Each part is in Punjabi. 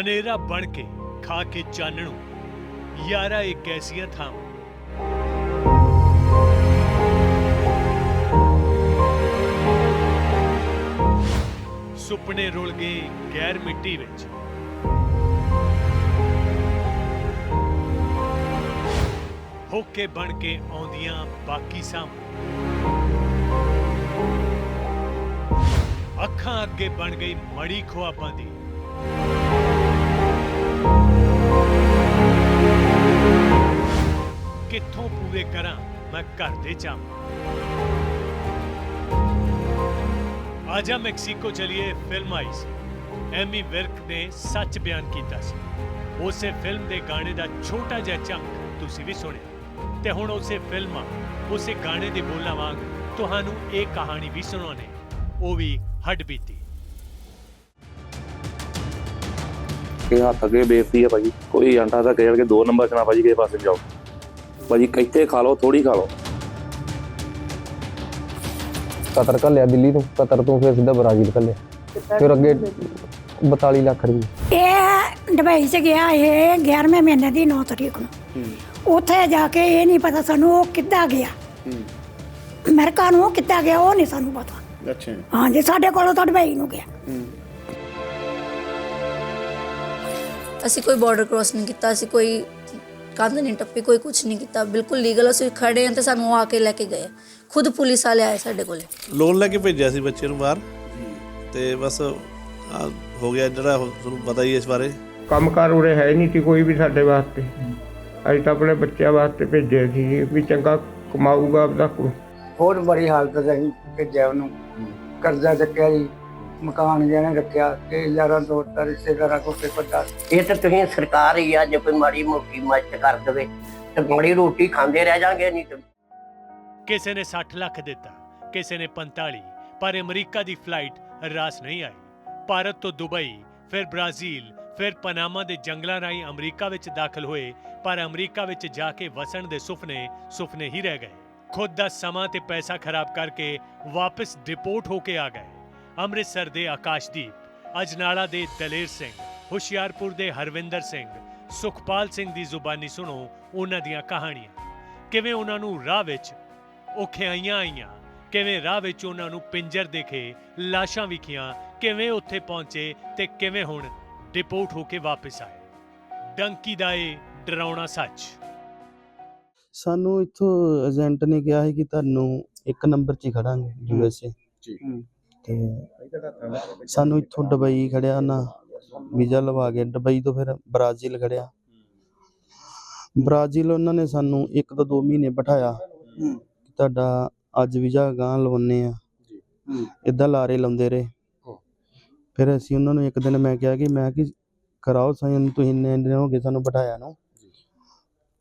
ਹਨੇਰਾ ਬਣ ਕੇ, ਖਾ ਕੇ ਚਾਨਣੂ। ਯਾਰਾ ਇੱਕ ਐਸੀਆਂ ਥਾਂ ਸੁਪਨੇ ਰੁਲ ਗਏ ਗੈਰ ਮਿੱਟੀ ਵਿੱਚ। ਹੋਕੇ ਬਣ ਕੇ ਆਉਂਦੀਆਂ ਬਾਕੀ ਸਾਹਮਣੇ। ਅੱਖਾਂ ਅੱਗੇ ਬਣ ਗਈ ਮੜੀ ਖੁਆਬਾਂ ਦੀ। ਕਿੱਥੋਂ ਪੂਰੇ ਕਰਾਂ? ਮੈਂ ਘਰ ਦੇ ਚਾਮ ਆਜਾ ਮੈਕਸੀਕੋ ਚਲੀਏ ਫਿਲਮ ਆਈ ਸੀ। ਐਮੀ ਵਿਰਕ ਨੇ ਸੱਚ ਬਿਆਨ ਕੀਤਾ ਸੀ। ਉਸੇ ਫਿਲਮ ਦੇ ਗਾਣੇ ਦਾ ਛੋਟਾ ਜਿਹਾ ਚੰਕ ਤੁਸੀਂ ਵੀ ਸੁਣਿਆ। ਤੇ ਹੁਣ ਉਸੇ ਫਿਲਮਾਂ ਉਸੇ ਗਾਣੇ ਦੇ ਬੋਲਾਂ ਵਾਂਗ ਤੁਹਾਨੂੰ ਇਹ ਕਹਾਣੀ ਵੀ ਸੁਣਾਉਣੇ ਉਹ ਵੀ ਹੱਡਬੀਤੀ ਕਿ ਹੱਥ ਅੱਗੇ ਬੇਇੱਜ਼ਤੀ ਹੈ ਭਾਜੀ ਕੋਈ ਆਂਟਾ ਤਾਂ ਕਹਿ ਕੇ ਦੋ ਨੰਬਰ ਚ ਨਾ ਭਾਜੀ ਕਿਸੇ ਪਾਸੇ ਜਾਓ। ਭਾਜੀ ਕਿੱਥੇ ਖਾ ਲਓ ਥੋੜੀ ਖਾ ਲਓ। ਕਤਰ ਘੱਲਿਆ ਦਿੱਲੀ ਤੋਂ ਕਤਰ ਤੋਂ ਫਿਰ ਸਿੱਧਾ ਬ੍ਰਾਜ਼ੀਲ ਘੱਲਿਆ। ਫਿਰ ਅੱਗੇ 42 ਲੱਖ ਰੁਪਏ। ਇਹ ਦੁਬਈ ਚ ਗਿਆ ਇਹ 11ਵੇਂ ਮਹੀਨੇ ਦੀ 9 ਤਰੀਕ ਨੂੰ। ਉੱਥੇ ਜਾ ਕੇ ਇਹ ਨਹੀਂ ਪਤਾ ਸਾਨੂੰ ਉਹ ਕਿੱਦਾਂ ਗਿਆ। ਅਮਰੀਕਾ ਨੂੰ ਉਹ ਕਿੱਦਾਂ ਗਿਆ ਉਹ ਨਹੀਂ ਸਾਨੂੰ ਪਤਾ। ਅੱਛਾ। ਹਾਂਜੀ ਸਾਡੇ ਕੋਲੋਂ ਤਾਂ ਦੁਬਈ ਨੂੰ ਗਿਆ। ਅਸੀਂ ਕੋਈ ਬਾਰਡਰ ਕ੍ਰਾਸ ਨਹੀਂ ਕੀਤਾ ਅਸੀਂ ਕੋਈ ਕੰਧ ਨਹੀਂ ਟੱਪੀ ਕੋਈ ਕੁਝ ਨਹੀਂ ਕੀਤਾ। ਬਿਲਕੁਲ ਲੀਗਲ ਅਸੀਂ ਖੜੇ ਹਾਂ ਤੇ ਸਾਨੂੰ ਉਹ ਆ ਕੇ ਲੈ ਕੇ ਗਏ ਖੁਦ ਪੁਲਿਸ ਵਾਲੇ ਆਏ ਸਾਡੇ ਕੋਲੇ। ਲੋਨ ਲੈ ਕੇ ਭੇਜਿਆ ਸੀ ਬੱਚੇ ਨੂੰ ਬਾਹਰ। ਤੇ ਬਸ ਆਹ ਹੋ ਗਿਆ ਜਿਹੜਾ ਤੁਹਾਨੂੰ ਪਤਾ ਹੀ ਹੈ ਇਸ ਬਾਰੇ। ਕੰਮਕਾਰ ਉਰੇ ਹੈ ਨਹੀਂ ਸੀ ਕੋਈ ਵੀ ਸਾਡੇ ਵਾਸਤੇ। ਅਸੀਂ ਤਾਂ ਆਪਣੇ ਬੱਚਿਆਂ ਵਾਸਤੇ ਭੇਜਿਆ ਸੀ ਵੀ ਚੰਗਾ ਕਮਾਊਗਾ ਆਪਦਾ। ਕੋ ਬਹੁਤ ਬੜੀ ਹਾਲਤ ਅਸੀਂ ਭੇਜਿਆ ਉਹਨੂੰ। ਕਰਜ਼ਾ ਚੱਕਿਆ ਜੀ। ਮਕਾਨ ਜਿਹਨੇ ਰੱਖਿਆ ਤੇ ਯਾਰਾਂ ਦੋਸਤਾਂ ਰਿਸ਼ਤੇਦਾਰਾਂ ਕੋਲ ਪੇਪਰ ਦਾ। ਇਹ ਤਾਂ ਤੁਸੀਂ ਸਰਕਾਰ ਹੀ ਆ ਜੇ ਕੋਈ ਮਾੜੀ ਮੋਟੀ ਮਦਦ ਕਰ ਦੇਵੇ ਤੇ ਮਾੜੀ ਰੋਟੀ ਖਾਂਦੇ ਰਹਿ ਜਾਾਂਗੇ ਨਹੀਂ ਤੇ। ਕਿਸੇ ਨੇ 60 ਲੱਖ ਦਿੱਤਾ ਕਿਸੇ ਨੇ 45 ਪਰ ਅਮਰੀਕਾ ਦੀ ਫਲਾਈਟ ਰਾਸ ਨਹੀਂ ਆਈ। ਭਾਰਤ ਤੋਂ ਦੁਬਈ ਫਿਰ ਬ੍ਰਾਜ਼ੀਲ ਫਿਰ ਪਨਾਮਾ ਦੇ ਜੰਗਲਾਂ ਰਾਹੀਂ ਅਮਰੀਕਾ ਵਿੱਚ ਦਾਖਲ ਹੋਏ ਪਰ ਅਮਰੀਕਾ ਵਿੱਚ ਜਾ ਕੇ ਵਸਣ ਦੇ ਸੁਪਨੇ ਸੁਪਨੇ ਹੀ ਰਹਿ ਗਏ। ਖੁਦ ਦਾ ਸਮਾਂ ਤੇ ਪੈਸਾ ਖਰਾਬ ਕਰਕੇ ਵਾਪਸ ਡਿਪੋਰਟ ਹੋ ਕੇ ਆ ਗਏ। ਅੰਮ੍ਰਿਤਸਰ ਦੇ ਆਕਾਸ਼ਦੀਪ ਅਜਨਾਲਾ ਦੇ ਦਲੇਰ ਸਿੰਘ ਹੁਸ਼ਿਆਰਪੁਰ ਦੇ ਹਰਵਿੰਦਰ ਸਿੰਘ ਸੁਖਪਾਲ ਸਿੰਘ ਦੀ ਜ਼ੁਬਾਨੀ ਸੁਣੋ ਉਹਨਾਂ ਦੀਆਂ ਕਹਾਣੀਆਂ। ਕਿਵੇਂ ਉਹਨਾਂ ਨੂੰ ਰਾਹ ਵਿੱਚ ਔਖਿਆਈਆਂ ਆਈਆਂ ਕਿਵੇਂ ਰਾਹ ਵਿੱਚ ਉਹਨਾਂ ਨੂੰ ਪਿੰਜਰ ਦੇਖੇ ਲਾਸ਼ਾਂ ਵਿਖੀਆਂ ਕਿਵੇਂ ਉੱਥੇ ਪਹੁੰਚੇ ਤੇ ਕਿਵੇਂ ਹੁਣ ਡਿਪੋਰਟ ਹੋ ਕੇ ਵਾਪਸ ਆਏ। ਡੰਕੀ ਦਾ ਇਹ ਡਰਾਉਣਾ ਸੱਚ। ਸਾਨੂੰ ਇੱਥੋਂ ਏਜੰਟ ਨੇ ਕਿਹਾ ਸੀ ਕਿ ਤੁਹਾਨੂੰ ਇੱਕ ਨੰਬਰ 'ਚ ਹੀ ਖੜਾਂਗੇ ਯੂਐਸਏ ਜੀ। ਤੇ ਸਾਨੂੰ ਇੱਥੋਂ ਦੁਬਈ ਖੜਿਆ ਨਾ ਵੀਜ਼ਾ ਲਵਾ ਕੇ ਦੁਬਈ ਤੋਂ ਫਿਰ ਬ੍ਰਾਜ਼ੀਲ ਖੜਿਆ। ਬ੍ਰਾਜ਼ੀਲ ਉਹਨਾਂ ਨੇ ਸਾਨੂੰ ਇੱਕ ਤੋਂ ਦੋ ਮਹੀਨੇ ਬਿਠਾਇਆ ਤੁਹਾਡਾ ਅੱਜ ਵੀਜ਼ਾ ਗਾਂ ਲਵਾਉਣੇ ਆ। ਇਦਾਂ ਲਾਰੇ ਲਾਉਂਦੇ ਰਹੇ। ਫਿਰ ਅਸੀਂ ਉਹਨਾਂ ਨੂੰ ਇੱਕ ਦਿਨ ਮੈਂ ਕਿਹਾ ਕਿ ਮੈਂ ਕਿ ਕਰਾਓ ਸਾਨੂੰ ਤੁਸੀਂ ਇੰਨੇ ਦਿਨ ਹੋ ਗਏ ਸਾਨੂੰ ਬਿਠਾਇਆ ਨੂੰ।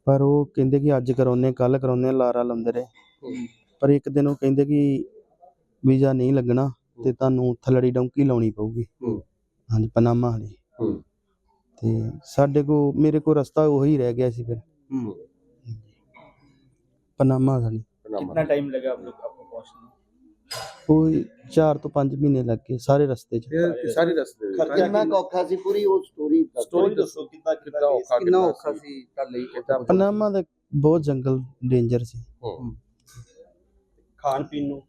ਪਰ ਉਹ ਕਹਿੰਦੇ ਕਿ ਅੱਜ ਕਰਾਉਨੇ ਕੱਲ ਕਰਾਉਨੇ ਲਾਰਾ ਲਾਉਂਦੇ ਰਹੇ। ਪਰ ਇੱਕ ਦਿਨ ਉਹ ਕਹਿੰਦੇ ਕਿ ਵੀਜ਼ਾ ਨਹੀਂ ਲੱਗਣਾ। ਤੇ ਤੁਹਾਨੂੰ ਥਲੜੀ ਡੌਂਕੀ ਲਾਉਣੀ ਪਊਗੀ। ਹਾਂਜੀ ਪਨਾਮਾ ਵਾਲੀ। ਤੇ ਸਾਡੇ ਕੋ ਮੇਰੇ ਕੋ ਰਸਤਾ ਉਹੀ ਰਹਿ ਗਿਆ ਸੀ ਫਿਰ। ਪਨਾਮਾ ਵਾਲੀ। ਕਿੰਨਾ ਟਾਈਮ ਲੱਗਾ ਆਪ ਲੋਗ ਆਪਕੋ ਪਹੁੰਚने ਕੋਈ 4 ਤੋਂ 5 ਮਹੀਨੇ ਲੱਗ ਗਏ ਸਾਰੇ ਰਸਤੇ 'ਚ। ਸਾਰੇ ਰਸਤੇ ਕਿੰਨਾ ਔਖਾ ਸੀ? ਪੂਰੀ ਉਹ ਸਟੋਰੀ ਸਟੋਰੀ ਦੱਸੋ ਕਿੰਨਾ ਕਿੰਨਾ ਔਖਾ ਕਿੰਨਾ ਔਖਾ ਸੀ ਤਾਂ ਲਈ? ਕਿਤਾ ਪਨਾਮਾ ਦਾ ਬਹੁਤ ਜੰਗਲ ਡੇਂਜਰ ਸੀ। ਖਾਣ ਪੀਣ ਨੂੰ?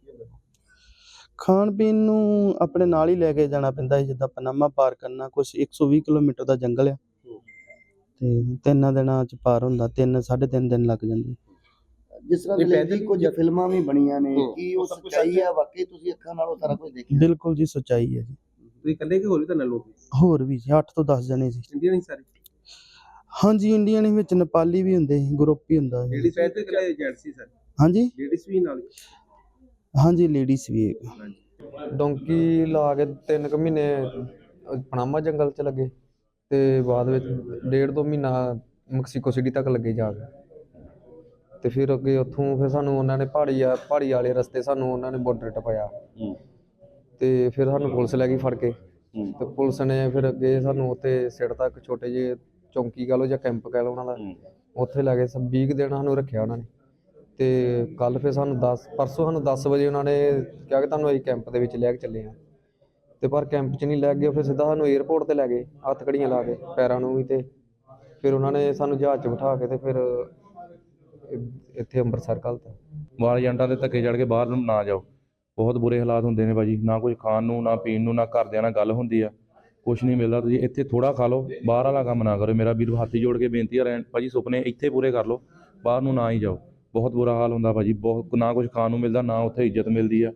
ਖਾਣ ਪੀਣ ਨੂੰ ਆਪਣੇ ਨਾਲ ਹੀ ਲੈ ਕੇ ਜਾਣਾ ਪੈਂਦਾ ਸੀ ਜਿੱਦਾਂ ਪਨਾਮਾ ਪਾਰ ਕਰਨਾ ਕੁਝ 120 ਕਿਲੋਮੀਟਰ ਦਾ ਜੰਗਲ ਆ। ਤੇ ਤਿੰਨਾਂ ਦਿਨਾਂ ਚ ਪਾਰ ਹੁੰਦਾ ਤਿੰਨ ਸਾਢੇ ਤਿੰਨ ਦਿਨ ਲੱਗ ਜਾਂਦੇ। ਜਿਸ ਤਰ੍ਹਾਂ ਦੇ ਪੈਦਲ ਕੁਝ ਫਿਲਮਾਂ ਵੀ ਬਣੀਆਂ ਨੇ ਹੂੰ। ਕੀ ਉਹ ਸਭ ਕੁਛ ਸੱਚਾਈ ਸੱਚ ਹੈ ਵਾਕਈ ਤੁਸੀਂ ਅੱਖਾਂ ਨਾਲੋਂ ਸਾਰਾ ਕੁਝ ਦੇਖਿਆ? ਬਿਲਕੁਲ ਜੀ ਸੱਚਾਈ ਹੈ ਜੀ। ਤੁਸੀਂ ਕੱਲੇ ਕਿ ਹੋਰ ਵੀ ਤਾਂ ਲੋਕ ਹੋਰ ਵੀ ਜੀ 8 ਤੋਂ 10 ਜਣੇ ਸੀ। ਇੰਡੀਅਨ ਹੀ ਸਾਰੇ? ਹਾਂਜੀ ਇੰਡੀਅਨ ਵਿੱਚ ਨੇਪਾਲੀ ਵੀ ਹੁੰਦੇ ਸੀ ਗਰੁੱਪ ਹੀ ਹੁੰਦਾ ਸੀ। ਲੇਡੀਜ਼ ਵੀ ਕੱਲੇ ਏਜੰਟ ਸੀ ਸਰ? ਹਾਂਜੀ? ਲੇਡੀਜ਼ ਵੀ ਨਾਲ ਹਾਂਜੀ ਲੇਡੀਜ਼ ਵੀ। ਡੋਂਕੀ ਲਾ ਕੇ ਤਿੰਨ ਕੁ ਮਹੀਨੇ ਪਨਾਮਾ ਜੰਗਲ ਚ ਲੱਗੇ ਤੇ ਬਾਅਦ ਵਿੱਚ ਡੇਢ ਦੋ ਮਹੀਨਾ ਮੈਕਸੀਕੋ ਸਿਟੀ ਤੱਕ ਲੱਗੇ ਜਾ ਕੇ। ਤੇ ਫਿਰ ਅੱਗੇ ਉੱਥੋਂ ਫਿਰ ਸਾਨੂੰ ਉਹਨਾਂ ਨੇ ਪਹਾੜੀ ਆ ਪਹਾੜੀ ਵਾਲੇ ਰਸਤੇ ਸਾਨੂੰ ਉਹਨਾਂ ਨੇ ਬਾਰਡਰ ਟਪਾਇਆ। ਤੇ ਫਿਰ ਸਾਨੂੰ ਪੁਲਿਸ ਲੈ ਗਈ ਫੜ ਕੇ। ਤੇ ਪੁਲਿਸ ਨੇ ਫਿਰ ਅੱਗੇ ਸਾਨੂੰ ਉੱਥੇ ਸਿਰ ਤੱਕ ਛੋਟੇ ਜਿਹੇ ਚੌਂਕੀ ਕਹ ਲਓ ਜਾਂ ਕੈਂਪ ਕਹ ਲਓ ਉਹਨਾਂ ਦਾ ਉੱਥੇ ਲੈ ਕੇ 20 ਕੁ ਦਿਨ ਸਾਨੂੰ ਰੱਖਿਆ ਉਹਨਾਂ ਨੇ। ਤੇ ਕੱਲ ਫਿਰ ਸਾਨੂੰ 10 ਪਰਸੋਂ ਸਾਨੂੰ 10 ਵਜੇ ਉਹਨਾਂ ਨੇ ਕਿਹਾ ਕਿ ਤੁਹਾਨੂੰ ਅਸੀਂ ਕੈਂਪ ਦੇ ਵਿੱਚ ਲੈ ਕੇ ਚੱਲੇ ਆ ਤੇ ਪਰ ਕੈਂਪ 'ਚ ਨਹੀਂ ਲੈ ਗਏ, ਫਿਰ ਸਿੱਧਾ ਸਾਨੂੰ 에ਅਰਪੋਰਟ ਤੇ ਲੈ ਗਏ, ਹੱਥ ਘੜੀਆਂ ਲਾ ਕੇ ਪੈਰਾਂ ਨੂੰ ਵੀ ਤੇ। ਫਿਰ ਉਹਨਾਂ ਨੇ ਸਾਨੂੰ ਜਹਾਜ਼ 'ਚ ਬਿਠਾ ਕੇ ਤੇ ਫਿਰ ਇੱਥੇ ਅੰਮ੍ਰਿਤਸਰ ਘੱਲਤਾ ਵਾਲ ਏਜੰਟਾਂ ਦੇ ਧੱਕੇ ਚੜ ਕੇ ਬਾਹਰ ਨੂੰ ਨਾ ਜਾਓ। ਬਹੁਤ ਬੁਰੇ ਹਾਲਾਤ ਹੁੰਦੇ ਨੇ ਭਾਜੀ। ਨਾ ਕੁਝ ਖਾਣ ਨੂੰ, ਨਾ ਪੀਣ ਨੂੰ, ਨਾ ਘਰਦਿਆਂ ਨਾਲ ਗੱਲ ਹੁੰਦੀ ਆ। ਕੁਝ ਨਹੀਂ ਮਿਲਦਾ। ਤੁਸੀਂ ਇੱਥੇ ਥੋੜਾ ਖਾ ਲਓ, ਬਾਹਰ ਵਾਲਾ ਕੰਮ ਨਾ ਕਰੋ ਮੇਰਾ ਵੀਰ ਹੱਥ ਜੋੜ ਕੇ ਬੇਨਤੀ ਆ ਰਹਿਣ, ਭਾਜੀ ਸੁਪਨੇ ਇੱਥੇ ਪੂਰੇ ਕਰ ਲਓ, ਬਾਹਰ ਨੂੰ ਨਾ ਹੀ ਜਾਓ। ਬਹੁਤ ਬੁਰਾ ਹਾਲ ਹੁੰਦਾ ਭਾਜੀ, ਬਹੁਤ ਨਾ ਕੁਝ ਖਾਣ ਨੂੰ ਮਿਲਦਾ, ਨਾ ਉੱਥੇ ਇੱਜ਼ਤ ਮਿਲਦੀ ਆ।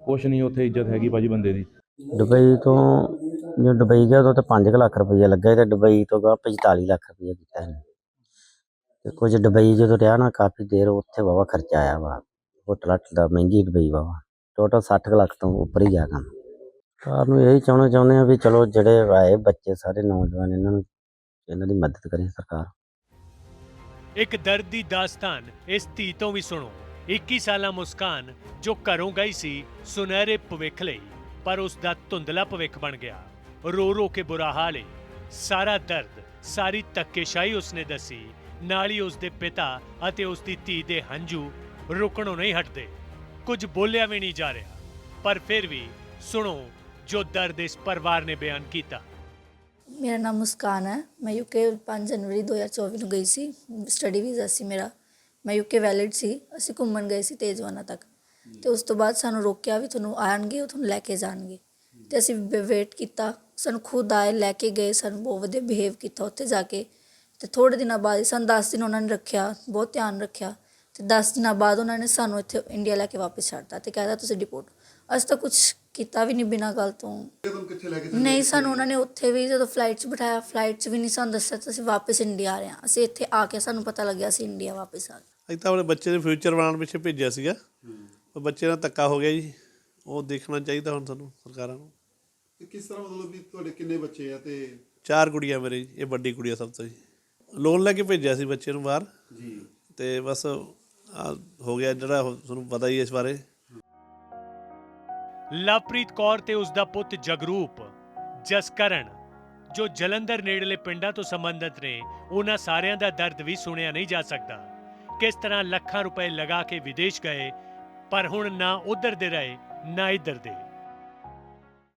ਕੁਝ ਨਹੀਂ ਉੱਥੇ ਇੱਜ਼ਤ ਹੈਗੀ ਭਾਜੀ ਬੰਦੇ ਦੀ। ਦੁਬਈ ਤੋਂ ਜੋ ਦੁਬਈ ਗਿਆ ਉਦੋਂ ਤਾਂ 5 ਲੱਖ ਰੁਪਈਆ ਲੱਗਾ ਤੇ ਦੁਬਈ ਤੋਂ ਗਾ 45 ਲੱਖ ਰੁਪਈਆ ਕੀਤਾ ਇਹਨੇ। ਤੇ ਕੁਝ ਦੁਬਈ ਜਦੋਂ ਰਿਹਾ ਨਾ, ਕਾਫੀ ਦੇਰ ਉੱਥੇ ਵਾਵਾ ਖਰਚਾ ਆਇਆ ਵਾ। ਹੋਟਲ ਹੱਟਲ ਦਾ, ਮਹਿੰਗੀ ਦੁਬਈ ਵਾਵਾ ਟੋਟਲ 60 ਕੁ ਲੱਖ ਤੋਂ ਉੱਪਰ ਹੀ ਗਿਆ ਕੰਮ। ਸਰਕਾਰ ਨੂੰ ਇਹੀ ਚਾਹੁੰਦੇ ਚਾਹੁੰਦੇ ਆ ਵੀ ਚਲੋ ਜਿਹੜੇ ਆਏ ਬੱਚੇ, ਸਾਰੇ ਨੌਜਵਾਨ, ਇਹਨਾਂ ਨੂੰ ਇਹਨਾਂ ਦੀ ਮਦਦ ਕਰੇ ਸਰਕਾਰ। ਇੱਕ ਦਰਦ ਦੀ ਦਾਸਤਾਨ, ਇਸ ਧੀ ਤੋਂ ਵੀ ਸੁਣੋ। 21 ਸਾਲਾ ਮੁਸਕਾਨ, ਜੋ ਘਰੋਂ ਗਈ ਸੀ ਸੁਨਹਿਰੇ ਭਵਿੱਖ ਲਈ, ਪਰ ਉਸ ਦਾ ਧੁੰਦਲਾ ਭਵਿੱਖ ਬਣ ਗਿਆ। ਰੋ ਰੋ ਕੇ ਬੁਰਾ ਹਾਲ ਏ। ਸਾਰਾ ਦਰਦ, ਸਾਰੀ ਧੱਕੇਸ਼ਾਹੀ ਉਸਨੇ ਦੱਸੀ। ਨਾਲ ਹੀ ਉਸ ਦੇ ਪਿਤਾ ਅਤੇ ਉਸ ਦੀ ਧੀ ਦੇ ਹੰਝੂ ਰੁਕਣੋਂ ਨਹੀਂ ਹਟਦੇ। ਕੁਝ ਬੋਲਿਆ ਵੀ ਨਹੀਂ ਜਾ ਰਿਹਾ। ਪਰ ਫਿਰ ਵੀ ਸੁਣੋ, ਜੋ ਦਰਦ ਇਸ ਪਰਿਵਾਰ ਨੇ ਬਿਆਨ ਕੀਤਾ। ਮੇਰਾ ਨਾਮ ਮੁਸਕਾਨ ਹੈ। ਮੈਂ ਯੂਕੇ 5 ਜਨਵਰੀ 2024 ਨੂੰ ਗਈ ਸੀ। ਸਟੱਡੀ ਵੀਜ਼ਾ ਸੀ ਮੇਰਾ। ਮੈਂ ਯੂਕੇ ਵੈਲਿਡ ਸੀ। ਅਸੀਂ ਘੁੰਮਣ ਗਏ ਸੀ ਤੇਜਵਾਨਾ ਤੱਕ। ਤੇ ਉਸ ਤੋਂ ਬਾਅਦ ਸਾਨੂੰ ਰੋਕਿਆ ਵੀ ਤੁਹਾਨੂੰ ਆਣਗੇ ਉਹ ਤੁਹਾਨੂੰ ਲੈ ਕੇ ਜਾਣਗੇ। ਤੇ ਅਸੀਂ ਵੇਟ ਕੀਤਾ। ਸਾਨੂੰ ਖੁਦ ਆਏ, ਲੈ ਕੇ ਗਏ। ਸਾਨੂੰ ਬਹੁਤ ਵਧੀਆ ਬਿਹੇਵ ਕੀਤਾ ਉੱਥੇ ਜਾ ਕੇ। ਤੇ ਥੋੜੇ ਦਿਨਾਂ ਬਾਅਦ ਹੀ ਸਾਨੂੰ 10 ਦਿਨ ਉਹਨਾਂ ਨੇ ਰੱਖਿਆ। ਬਹੁਤ ਧਿਆਨ ਰੱਖਿਆ। ਤੇ 10 ਦਿਨਾਂ ਬਾਅਦ ਉਹਨਾਂ ਨੇ ਸਾਨੂੰ ਇੱਥੇ ਇੰਡੀਆ ਲੈ ਕੇ ਵਾਪਸ ਛੱਡਤਾ ਤੇ ਕਹਿੰਦਾ ਤੁਸੀਂ ਡਿਪੋਰਟ ਅਸੀਂ ਤਾਂ ਕੁਝ ਕੀਤਾ ਵੀ ਨਹੀਂ ਬਿਨਾਂ ਗੱਲ ਤੋਂ। ਨਹੀਂ ਸਾਨੂੰ ਉਹਨਾਂ ਨੇ ਉੱਥੇ ਵੀ ਜਦੋਂ ਫਲਾਈਟ 'ਚ ਬਿਠਾਇਆ ਫਲਾਈਟ 'ਚ ਵੀ ਨਹੀਂ ਸਾਨੂੰ ਦੱਸਿਆ ਕਿ ਅਸੀਂ ਵਾਪਸ ਇੰਡੀਆ ਆ ਰਹੇ ਹਾਂ। ਅਸੀਂ ਇੱਥੇ ਆ ਕੇ ਸਾਨੂੰ ਪਤਾ ਲੱਗਿਆ ਅਸੀਂ ਇੰਡੀਆ ਵਾਪਸ ਆ ਗਏ। ਅਸੀਂ ਤਾਂ ਆਪਣੇ ਬੱਚੇ ਦੇ ਫਿਊਚਰ ਬਣਾਉਣ ਪਿੱਛੇ ਭੇਜਿਆ ਸੀਗਾ। ਪਰ ਬੱਚੇ ਨਾਲ ਧੱਕਾ ਹੋ ਗਿਆ ਜੀ। ਉਹ ਦੇਖਣਾ ਚਾਹੀਦਾ ਹੁਣ ਸਾਨੂੰ ਸਰਕਾਰਾਂ ਨੂੰ। ਕਿਸ ਤਰ੍ਹਾਂ ਮਤਲਬ ਵੀ ਤੁਹਾਡੇ ਕਿੰਨੇ ਬੱਚੇ ਆ ਤੇ ਚਾਰ ਕੁੜੀਆਂ ਮੇਰੇ ਜੀ, ਇਹ ਵੱਡੀ ਕੁੜੀ ਆ ਸਭ ਤੋਂ ਜੀ। ਲੋਨ ਲੈ ਕੇ ਭੇਜਿਆ ਸੀ ਬੱਚੇ ਨੂੰ ਬਾਹਰ। ਜੀ। ਤੇ ਬਸ ਆਹ ਹੋ ਗਿਆ ਜਿਹੜਾ ਉਹ ਤੁਹਾਨੂੰ ਪਤਾ ਹੀ ਹੈ ਇਸ ਬਾਰੇ। ਲਵਪ੍ਰੀਤ ਕੌਰ ਤੇ ਉਸ ਦਾ ਪੁੱਤ ਜਗਰੂਪ, ਜਸਕਰਨ, ਜੋ ਜਲੰਧਰ ਨੇੜਲੇ ਪਿੰਡਾਂ ਤੋਂ ਸੰਬੰਧਿਤ ਨੇ, ਉਹਨਾਂ ਸਾਰਿਆਂ ਦਾ ਦਰਦ ਵੀ ਸੁਣਿਆ ਨਹੀਂ ਜਾ ਸਕਦਾ। ਕਿਸ ਤਰ੍ਹਾਂ ਲੱਖਾਂ ਰੁਪਏ ਲਗਾ ਕੇ ਵਿਦੇਸ਼ ਗਏ, ਪਰ ਹੁਣ ਨਾ ਉਧਰ ਦੇ ਰਹੇ, ਨਾ ਇੱਧਰ ਦੇ।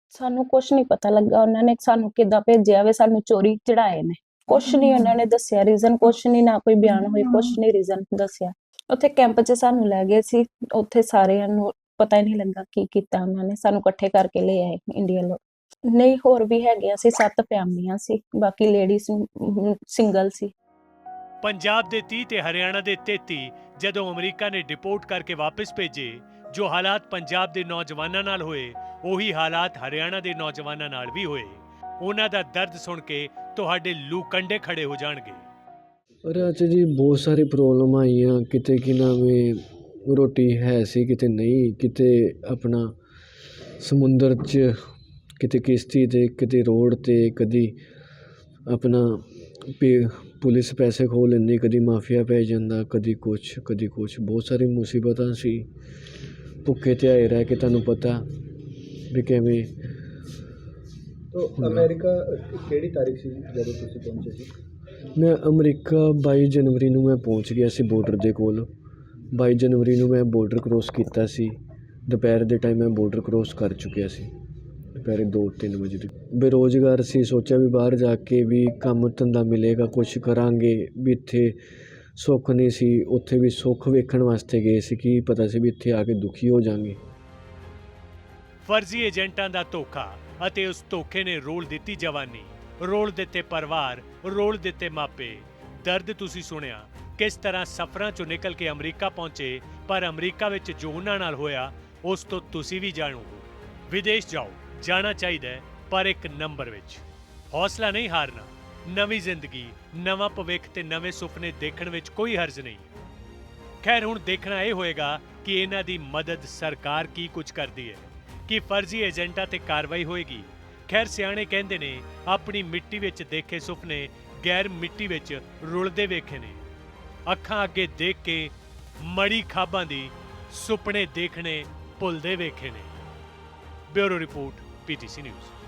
ਸਾਨੂੰ ਕੁਝ ਨਹੀਂ ਪਤਾ ਲੱਗਾ, ਉਹਨਾਂ ਨੇ ਸਾਨੂੰ ਕਿੱਦਾਂ ਭੇਜਿਆ ਵੇ, ਸਾਨੂੰ ਚੋਰੀ ਚੜਾਏ ਨੇ। ਕੁਝ ਨਹੀਂ ਉਹਨਾਂ ਨੇ ਦੱਸਿਆ ਰੀਜ਼ਨ ਕੁਝ ਨਹੀਂ, ਨਾ ਕੋਈ ਬਿਆਨ ਹੋਈ ਕੁਝ ਨਹੀਂ ਰੀਜ਼ਨ ਦੱਸਿਆ। ਉੱਥੇ ਕੈਂਪ 'ਚ ਸਾਨੂੰ ਲੈ ਗਏ ਸੀ, ਉੱਥੇ ਸਾਰਿਆਂ ਨੂੰ ਪਤਾ ਹੀ ਨਹੀਂ ਲੱਗਾ ਕੀ ਕੀਤਾ ਉਹਨਾਂ ਨੇ ਸਾਨੂੰ ਇਕੱਠੇ ਕਰਕੇ ਲੈ ਆਏ ਇੰਡੀਆ ਲੋਕ ਨਹੀਂ ਹੋਰ ਵੀ ਹੈਗੇ ਸੀ ਸੱਤ ਫੈਮਲੀਆਂ ਸੀ ਬਾਕੀ ਲੇਡੀਜ਼ ਸਿੰਗਲ ਸੀ। ਪੰਜਾਬ ਦੇ 30 ਤੇ ਹਰਿਆਣਾ ਦੇ 33 ਜਦੋਂ ਅਮਰੀਕਾ ਨੇ ਡਿਪੋਰਟ ਕਰਕੇ ਵਾਪਸ ਭੇਜੇ ਜੋ ਹਾਲਾਤ ਪੰਜਾਬ ਦੇ ਨੌਜਵਾਨਾਂ ਨਾਲ ਹੋਏ ਉਹੀ ਹਾਲਾਤ ਹਰਿਆਣਾ ਦੇ ਨੌਜਵਾਨਾਂ ਨਾਲ ਵੀ ਹੋਏ। ਉਹਨਾਂ ਦਾ ਦਰਦ ਸੁਣ ਕੇ ਤੁਹਾਡੇ ਲੂ ਕੰਡੇ ਖੜੇ ਹੋ ਜਾਣਗੇ। ਪਰ ਅੱਜ ਜੀ ਬਹੁਤ ਸਾਰੀ ਪ੍ਰੋਬਲਮ ਆਈਆਂ ਕਿਤੇ ਕਿ ਨਾਵੇਂ ਰੋਟੀ ਹੈ ਸੀ ਕਿਤੇ ਨਹੀਂ ਕਿਤੇ ਆਪਣਾ ਸਮੁੰਦਰ 'ਚ ਕਿਤੇ ਕਿਸ਼ਤੀ ਤੇ ਕਿਤੇ ਰੋਡ ਤੇ ਕਦੀ ਆਪਣਾ ਪੇ- ਪੁਲਿਸ ਪੈਸੇ ਖੋਹ ਲੈਂਦੀ ਕਦੀ ਮਾਫੀਆ ਪੈ ਜਾਂਦਾ ਕਦੀ ਕੁਛ ਕਦੀ ਕੁਛ। ਬਹੁਤ ਸਾਰੀ ਮੁਸੀਬਤਾਂ ਸੀ। ਭੁੱਖੇ ਤੇ ਆਏ ਰਹਿ ਕੇ ਤੁਹਾਨੂੰ ਪਤਾ ਵੀ ਕਿਵੇਂ ਤੋਂ ਅਮਰੀਕਾ ਕਿਹੜੀ ਤਾਰੀਖ ਸੀ ਜਦੋਂ ਤੁਸੀਂ ਪਹੁੰਚੇ ਸੀ? ਮੈਂ ਅਮਰੀਕਾ 22 ਜਨਵਰੀ ਨੂੰ ਮੈਂ ਪਹੁੰਚ ਗਿਆ ਸੀ ਬਾਰਡਰ ਦੇ ਕੋਲ। ਬਾਈ ਜਨਵਰੀ ਨੂੰ ਮੈਂ ਬਾਰਡਰ ਕ੍ਰੋਸ ਕੀਤਾ ਸੀ। ਦੁਪਹਿਰ ਦੇ ਟਾਈਮ ਮੈਂ ਬਾਰਡਰ ਕ੍ਰੋਸ ਕਰ ਚੁੱਕਿਆ ਸੀ। ਦੁਪਹਿਰੇ 2-3 ਵਜੇ ਤੱਕ। ਬੇਰੋਜ਼ਗਾਰ ਸੀ, ਸੋਚਿਆ ਵੀ ਬਾਹਰ ਜਾ ਕੇ ਵੀ ਕੰਮ ਧੰਦਾ ਮਿਲੇਗਾ, ਕੁਛ ਕਰਾਂਗੇ। ਵੀ ਇੱਥੇ ਸੁੱਖ ਨਹੀਂ ਸੀ। ਉੱਥੇ ਵੀ ਸੁੱਖ ਵੇਖਣ ਵਾਸਤੇ ਗਏ ਸੀ ਕਿ ਪਤਾ ਸੀ ਵੀ ਇੱਥੇ ਆ ਕੇ ਦੁਖੀ ਹੋ ਜਾਾਂਗੇ। ਫਰਜ਼ੀ ਏਜੰਟਾਂ ਦਾ ਧੋਖਾ ਅਤੇ ਉਸ ਧੋਖੇ ਨੇ ਰੋਲ ਦਿੱਤੀ ਜਵਾਨੀ। ਰੋਲ ਦਿੱਤੇ ਪਰਿਵਾਰ, ਰੋਲ ਦਿੱਤੇ ਮਾਪੇ। ਦਰਦ ਤੁਸੀਂ ਸੁਣਿਆ ਕਿਸ ਤਰ੍ਹਾਂ ਸਫ਼ਰਾਂ ਚੋਂ ਨਿਕਲ ਕੇ ਅਮਰੀਕਾ ਪਹੁੰਚੇ, ਪਰ ਅਮਰੀਕਾ ਵਿੱਚ ਜੋ ਉਹਨਾਂ ਨਾਲ ਹੋਇਆ, ਉਸ ਤੋਂ ਤੁਸੀਂ ਵੀ ਜਾਣੋ ਵਿਦੇਸ਼ ਜਾਓ, ਜਾਣਾ ਚਾਹੀਦਾ ਪਰ ਇੱਕ ਨੰਬਰ ਵਿੱਚ। ਹੌਸਲਾ ਨਹੀਂ ਹਾਰਨਾ। ਨਵੀਂ ਜ਼ਿੰਦਗੀ, ਨਵਾਂ ਭਵਿੱਖ ਤੇ ਨਵੇਂ ਸੁਪਨੇ ਦੇਖਣ ਵਿੱਚ ਕੋਈ ਹਰਜ ਨਹੀਂ। ਖੈਰ, ਹੁਣ ਦੇਖਣਾ ਇਹ ਹੋਏਗਾ ਕਿ ਇਹਨਾਂ ਦੀ ਮਦਦ ਸਰਕਾਰ ਕੀ ਕੁਝ ਕਰਦੀ ਹੈ, ਕਿ ਫਰਜ਼ੀ ਏਜੰਟਾਂ ਤੇ ਕਾਰਵਾਈ ਹੋਏਗੀ। ਖੈਰ, ਸਿਆਣੇ ਕਹਿੰਦੇ ਨੇ, ਆਪਣੀ ਮਿੱਟੀ ਵਿੱਚ ਦੇਖੇ ਸੁਪਨੇ ਗੈਰ ਮਿੱਟੀ ਵਿੱਚ ਰੁਲਦੇ ਵੇਖੇ ਨੇ। ਅੱਖਾਂ ਅੱਗੇ ਦੇਖ ਕੇ ਮੜੀ ਖਾਬਾਂ ਦੀ ਸੁਪਨੇ ਦੇਖਣੇ ਭੁੱਲਦੇ ਵੇਖੇ ਨੇ। Bureau report PTC news.